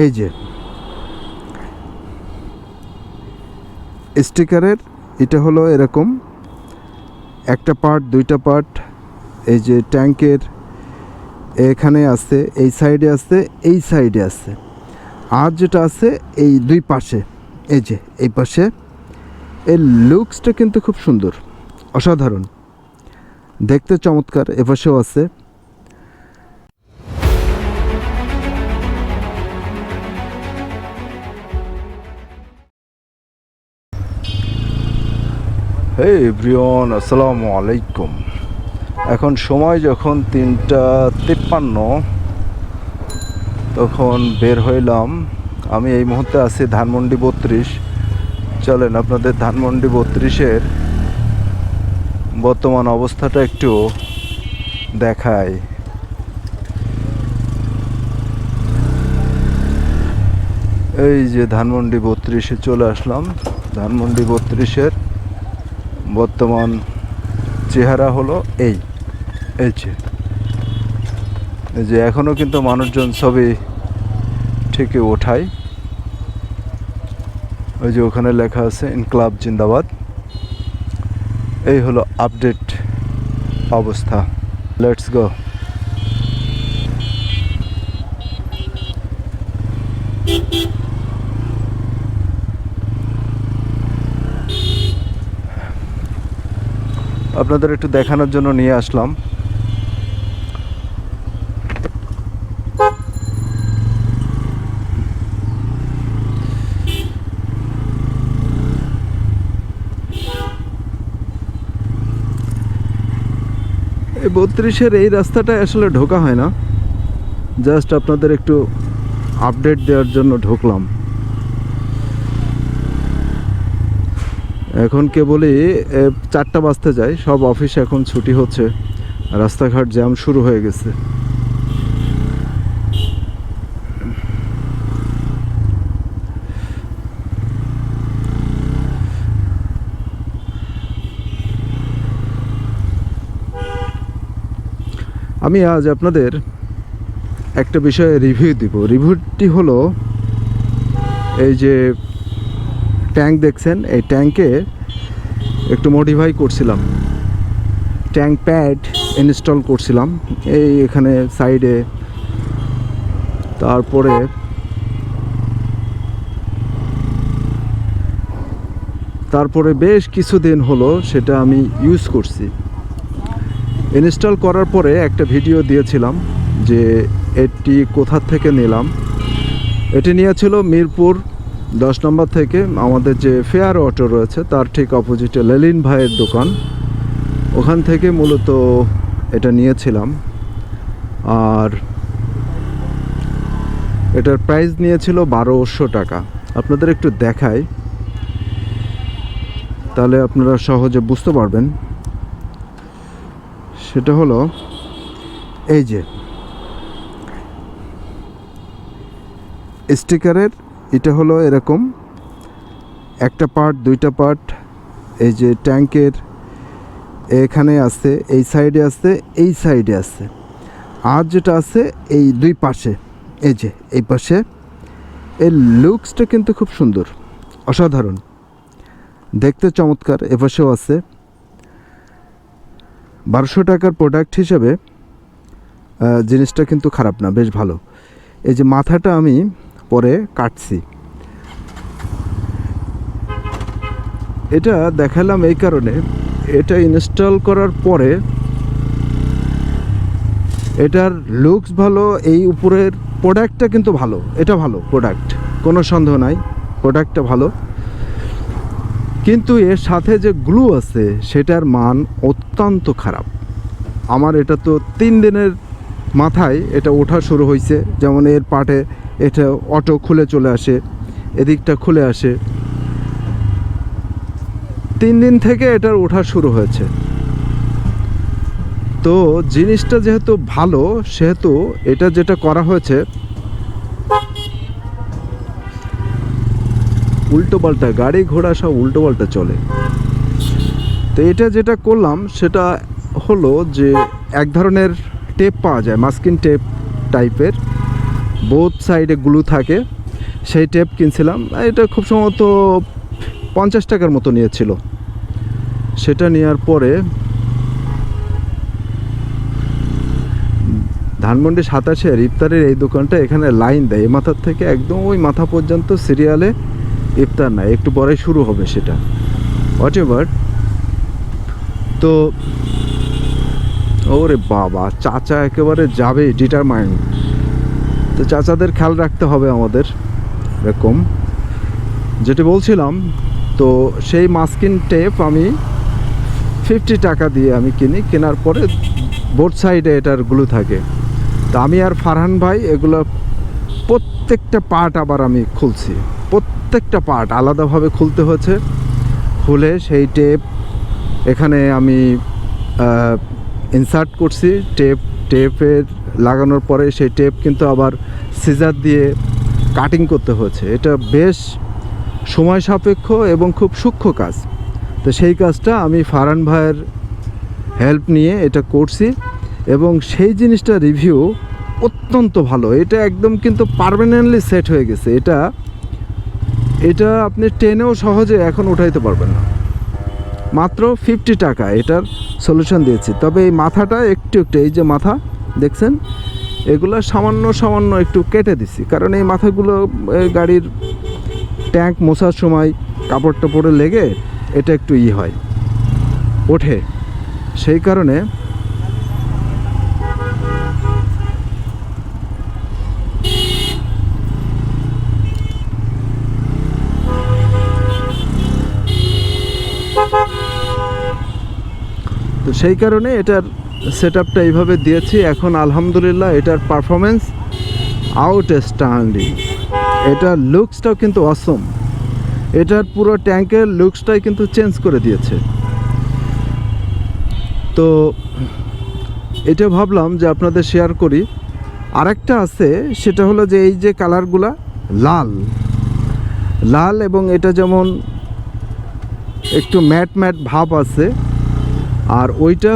এই যে স্টিকারের এটা হলো এরকম, একটা পার্ট দুইটা পার্ট এই যে ট্যাঙ্কের এখানে আছে, এই সাইডে আছে, এই সাইডে আছে। আর যেটা আছে, এই দুই পাশে, এই যে, এই পাশে, এর লুকসটা কিন্তু খুব সুন্দর, অসাধারণ। দেখতে চমৎকার, এপাশেও আছে। হে ব্রিয়ন আসসালামু আলাইকুম এখন সময় যখন তিনটা তিপ্পান্ন, তখন বের হইলাম। আমি এই মুহূর্তে আছি ধানমন্ডি বত্রিশ। চলেন, আপনাদের ধানমন্ডি বত্রিশের বর্তমান অবস্থাটা একটু দেখায় এই যে ধানমন্ডি বত্রিশে চলে আসলাম। ধানমন্ডি বত্রিশের বর্তমান চেহারা হলো এই এই যে। যে এখনও কিন্তু মানুষজন সবই ঠিকই ওঠায়। ওই যে ওখানে লেখা আছে, ইনকলাব জিন্দাবাদ। এই হলো আপডেট অবস্থা। লেটস গো আপনাদের একটু দেখানোর জন্য নিয়ে আসলাম। এই বত্রিশের এই রাস্তাটায় আসলে ঢোকা হয় না। জাস্ট আপনাদের একটু আপডেট দেওয়ার জন্য ঢুকলাম। এখন কেবলই চারটা বাজতে যায়, সব অফিস এখন ছুটি হচ্ছে, রাস্তাঘাট জ্যাম শুরু হয়ে গেছে। আমি আজ আপনাদের একটা বিষয়ে রিভিউ দিব। রিভিউটি হলো, এই যে ট্যাঙ্ক দেখছেন? এই ট্যাঙ্কে একটু মডিফাই করছিলাম। ট্যাঙ্ক প্যাড ইনস্টল করছিলাম। এই এখানে সাইডে তারপরে তারপরে বেশ কিছুদিন হলো সেটা আমি ইউজ করছি। ইনস্টল করার পরে একটা ভিডিও দিয়েছিলাম যে এটি কোথা থেকে নিলাম। এটি নিয়েছিল মিরপুর দশ নম্বর থেকে আমাদের যে ফেয়ার অটো রয়েছে, তার ঠিক অপোজিটে লেলিন ভাইয়ের দোকান। ওখান থেকে মূলত এটা নিয়েছিলাম। আর এটার প্রাইস নিয়েছিল বারোশো টাকা। আপনাদের একটু দেখাই। তাহলে আপনারা সহজে বুঝতে পারবেন। সেটা হলো, এই যে, স্টিকারের এটা হলো এরকম। একটা পার্ট দুইটা পার্ট এই যে ট্যাঙ্কের এখানে আছে, এই সাইডে আছে, এই সাইডে আছে। আর যেটা আছে, এই দুই পাশে, এই যে, এই পাশে। এর লুকসটা কিন্তু খুব সুন্দর, অসাধারণ। দেখতে চমৎকার, এপাশেও আছে। বারোশো টাকার প্রোডাক্ট হিসাবে জিনিসটা কিন্তু খারাপ না, বেশ ভালো। এই যে মাথাটা আমি পরে কাটছি। এটা দেখালাম এই কারণে। এটা ইনস্টল করার পরে এটার লুকস ভালো, এই উপরের প্রোডাক্টটা কিন্তু ভালো। এটা ভালো প্রোডাক্ট কোনো সন্দেহ নাই প্রোডাক্টটা ভালো। কিন্তু এর সাথে যে গ্লু আছে, সেটার মান অত্যন্ত খারাপ। আমার এটা তো তিন দিনের মাথায় এটা ওঠা শুরু হয়েছে যেমন এর পাটে এটা অটো খুলে চলে আসে, এদিকটা খুলে আসে। তিন দিন থেকে এটার ওঠা শুরু হয়েছে। তো জিনিসটা যেহেতু ভালো, সেহেতু এটা যেটা করা হয়েছে, উল্টো পাল্টা, গাড়ি ঘোড়া সব উল্টো পাল্টা চলে। তো এটা যেটা করলাম, সেটা হলো যে এক ধরনের টেপ পাওয়া যায় মাস্কিন টেপ টাইপের বোথ সাইডে গ্লু থাকে, সেই টেপ কিনছিলাম। এটা খুব সম্ভবত পঞ্চাশ টাকার মতো নিয়েছিল। সেটা নেওয়ার পরে ধানমন্ডি সাতাশের ইফতারের এই দোকানটা এখানে লাইন দেয়। মাথার থেকে একদম ওই মাথা পর্যন্ত সিরিয়ালে ইফতার নাই একটু পরে শুরু হবে সেটা। হোয়াট এভার তো ওরে বাবা, চাচা একেবারে যাবে ডিটারমাইন্ড তো চাচাদের খেয়াল রাখতে হবে আমাদের, এরকম। যেটি বলছিলাম, তো সেই মাস্কিন টেপ আমি ফিফটি টাকা দিয়ে আমি কিনি, কেনার পরে বোর্ড সাইডে এটার গ্লু থাকে। তো আমি আর ফারহান ভাই এগুলো প্রত্যেকটা পার্ট আবার আমি খুলছি। প্রত্যেকটা পার্ট আলাদাভাবে খুলতে হয়েছে। খুলে সেই টেপ এখানে আমি ইনসার্ট করছি, টেপ টেপের লাগানোর পরে সেই টেপ কিন্তু আবার সিজার দিয়ে কাটিং করতে হচ্ছে এটা বেশ সময় সাপেক্ষ এবং খুব সূক্ষ্ম কাজ। তো সেই কাজটা আমি ফারান ভাইয়ের হেল্প নিয়ে এটা করছি এবং সেই জিনিসটা রিভিউ অত্যন্ত ভালো। এটা একদম কিন্তু পারমানেন্টলি সেট হয়ে গেছে। এটা এটা আপনি টেনেও সহজে এখন উঠাইতে পারবেন না। মাত্র ফিফটি টাকা। এটার সলিউশন দিয়েছি। তবে এই মাথাটা একটু একটু, এই যে মাথা, দেখছেন? এগুলো সামান্য সামান্য একটু কেটে দিছি। কারণ এই মাথাগুলো গাড়ির ট্যাঙ্ক মোছার সময় কাপড় টাপড়ে লেগে এটা একটু ই হয়, ওঠে। সেই কারণে তো সেই কারণে এটার সেট আপটা এইভাবে দিয়েছি। এখন আলহামদুলিল্লাহ এটার পারফরমেন্স আউটস্ট্যান্ডিং এটার লুকসটাও কিন্তু অসম এটার পুরো ট্যাঙ্কের লুকসটাই কিন্তু চেঞ্জ করে দিয়েছে। তো এটা ভাবলাম যে আপনাদের শেয়ার করি। আরেকটা আছে, সেটা হলো যে এই যে কালারগুলা লাল। লাল এবং এটা যেমন একটু ম্যাট ম্যাট ভাব আছে আর ওইটা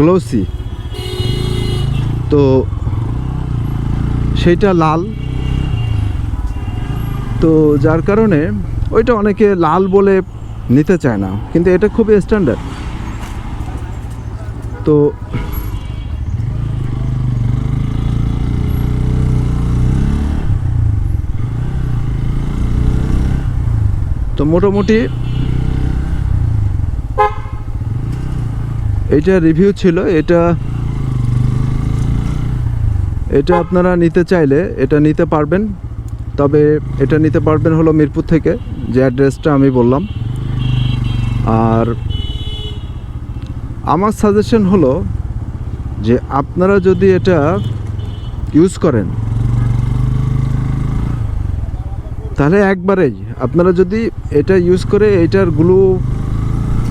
গ্লোসি। তো সেইটা লাল। তো যার কারণে ওইটা অনেকে লাল বলে নিতে চায় না, কিন্তু এটা খুবই স্ট্যান্ডার্ড তো তো মোটামুটি এটা রিভিউ ছিল, এটা এটা আপনারা নিতে চাইলে এটা নিতে পারবেন, তবে এটা নিতে পারবেন হলো মিরপুর থেকে, যে অ্যাড্রেসটা আমি বললাম। আর আমার সাজেশন হলো যে আপনারা যদি এটা ইউজ করেন, তাহলে একবারেই আপনারা যদি এটা ইউজ করে এটার গ্লু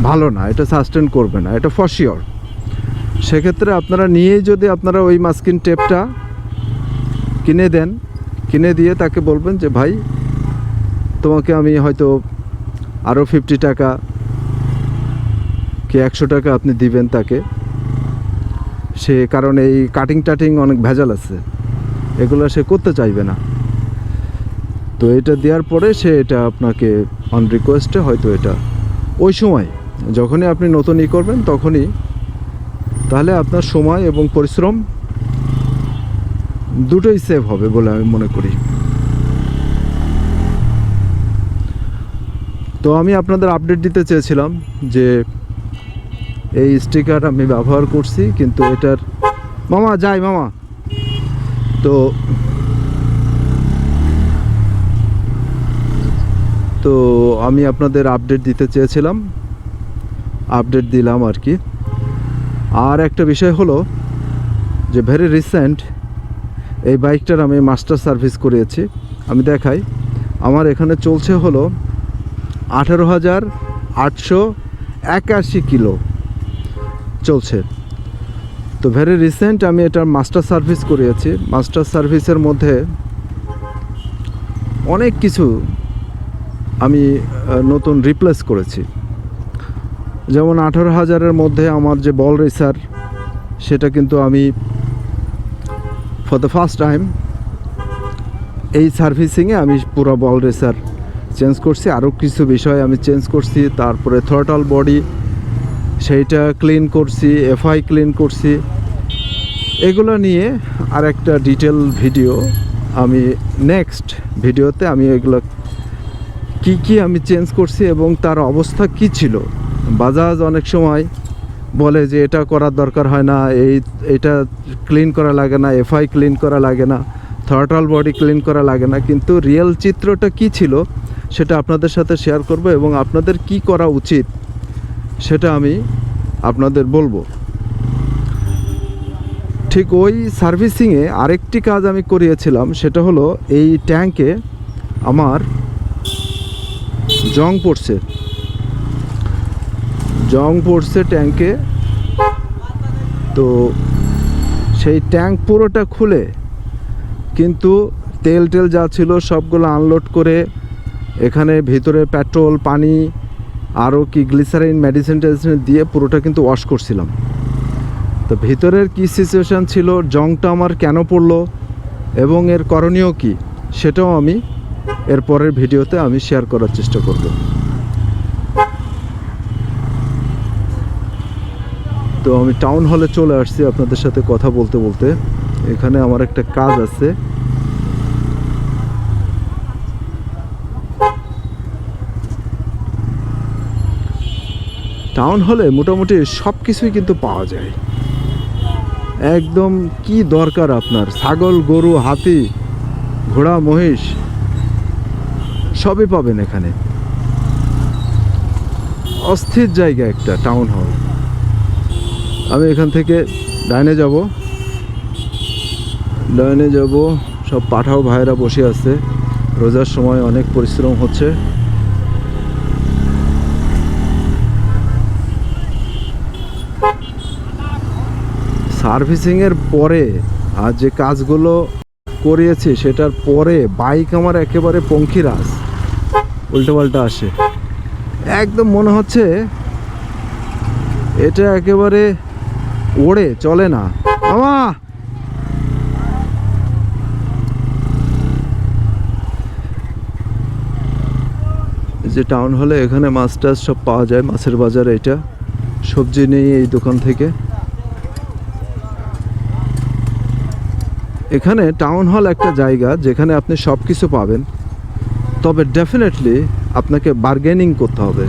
ভালো না, এটা সাস্টেন করবে না, এটা ফসিওর সেক্ষেত্রে আপনারা নিয়েই যদি আপনারা ওই মাস্কিন টেপটা কিনে দেন, কিনে দিয়ে তাকে বলবেন যে, ভাই, তোমাকে আমি হয়তো আরও ফিফটি টাকা কি একশো টাকা আপনি দিবেন তাকে। সে কারণ এই কাটিং টাটিং অনেক ভেজাল আছে, এগুলো সে করতে চাইবে না। তো এটা দেওয়ার পরে সে এটা আপনাকে অন রিকোয়েস্টে হয়তো এটা ওই সময় যখনই আপনি নতুন ই করবেন, তখনই তাহলে আপনার সময় এবং পরিশ্রম দুটোই সেভ হবে বলে আমি মনে করি। তো আমি আপনাদের আপডেট দিতে চেয়েছিলাম যে এই স্টিকার আমি ব্যবহার করছি, কিন্তু এটার মামা, যাই মামা। তো তো আমি আপনাদের আপডেট দিতে চেয়েছিলাম। আপডেট দিলাম আর কি। আর একটা বিষয় হলো যে ভেরি রিসেন্ট এই বাইকটার আমি মাস্টার সার্ভিস করিয়েছি। আমি দেখাই। আমার এখানে চলছে হলো আঠেরো হাজার আটশো একাশি কিলো চলছে। তো ভেরি রিসেন্ট আমি এটার মাস্টার সার্ভিস করিয়েছি। মাস্টার সার্ভিসের মধ্যে অনেক কিছু আমি নতুন রিপ্লেস করেছি। যেমন আঠারো হাজারের মধ্যে আমার যে বল রেসার, সেটা কিন্তু আমি ফর দ্য ফার্স্ট টাইম এই সার্ভিসিংয়ে আমি পুরো বল রেসার চেঞ্জ করছি। আরও কিছু বিষয় আমি চেঞ্জ করছি, তারপরে থ্রটাল বডি সেইটা ক্লিন করছি এফআই ক্লিন করছি। এগুলো নিয়ে আর একটা ডিটেল ভিডিও আমি নেক্সট ভিডিওতে আমি এগুলো কি কি আমি চেঞ্জ করছি এবং তার অবস্থা কি ছিল? বাজাজ অনেক সময় বলে যে এটা করার দরকার হয় না, এই, এটা ক্লিন করা লাগে না এফআই ক্লিন করা লাগে না থ্রটাল বডি ক্লিন করা লাগে না। কিন্তু রিয়েল চিত্রটা কি ছিল সেটা আপনাদের সাথে শেয়ার করব এবং আপনাদের কি করা উচিত সেটা আমি আপনাদের বলব। ঠিক ওই সার্ভিসিংয়ে আরেকটি কাজ আমি করিয়েছিলাম, সেটা হলো এই ট্যাঙ্কে আমার জং পড়ছে। জং পড়ছে ট্যাঙ্কে। তো সেই ট্যাঙ্ক পুরোটা খুলে কিন্তু তেল টেল যা ছিল সবগুলো আনলোড করে এখানে ভিতরে পেট্রোল পানি, আরও কি গ্লিসারিন মেডিসিন টেডিসিন দিয়ে পুরোটা কিন্তু ওয়াশ করছিলাম। তো ভিতরের কি সিচুয়েশান ছিল, জংটা আমার কেন পড়ল, এবং এর করণীয় কি, সেটাও আমি এর পরের ভিডিওতে আমি শেয়ার করার চেষ্টা করব। তো আমি টাউন হলে চলে আসছি আপনাদের সাথে কথা বলতে বলতে। এখানে আমার একটা কাজ আছে। টাউন হলে মোটামুটি সব কিছুই কিন্তু পাওয়া যায়। একদম কি দরকার আপনার? ছাগল, গরু, হাতি, ঘোড়া, মহিষ, সবই পাবেন এখানে। অস্থির জায়গা একটা টাউন হল আমি এখান থেকে ডাইনে যাব। ডাইনে যাব, সব পাঠাও ভাইরা বসে আছে। রোজার সময় অনেক পরিশ্রম হচ্ছে। সার্ভিসিংয়ের পরে আর যে কাজগুলো করিয়েছি, সেটার পরে বাইক আমার একেবারে পঙ্খিরাজ। উল্টোপাল্টা আসে। একদম মনে হচ্ছে এটা একেবারে ওড়ে, চলে না। মামা যে টাউন হলে এখানে মাছ টাছ সব পাওয়া যায়, মাছের বাজার এটা। সবজি নেই এই দোকান থেকে। এখানে টাউন হল একটা জায়গা, যেখানে আপনি সব কিছু পাবেন। তবে ডেফিনেটলি আপনাকে বার্গেনিং করতে হবে।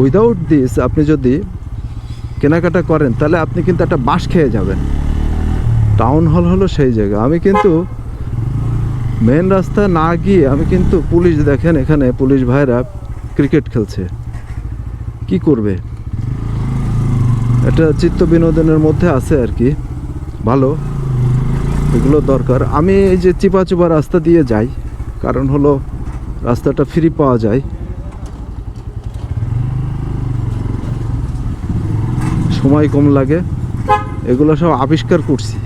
উইদাউট দিস আপনি যদি কেনাকাটা করেন, তাহলে আপনি কিন্তু একটা বাস খেয়ে যাবেন। টাউন হল হলো সেই জায়গা। আমি কিন্তু মেন রাস্তা না গিয়ে আমি কিন্তু পুলিশ দেখেন, এখানে পুলিশ ভাইরা ক্রিকেট খেলছে। কি করবে? এটা চিত্ত বিনোদনের মধ্যে আছে আর কি। ভালো, এগুলো দরকার। আমি এই যে চিপা চুপা রাস্তা দিয়ে যাই, কারণ হলো রাস্তাটা ফ্রি পাওয়া যায়। সময় কম লাগে। এগুলো সব আবিষ্কার করছি।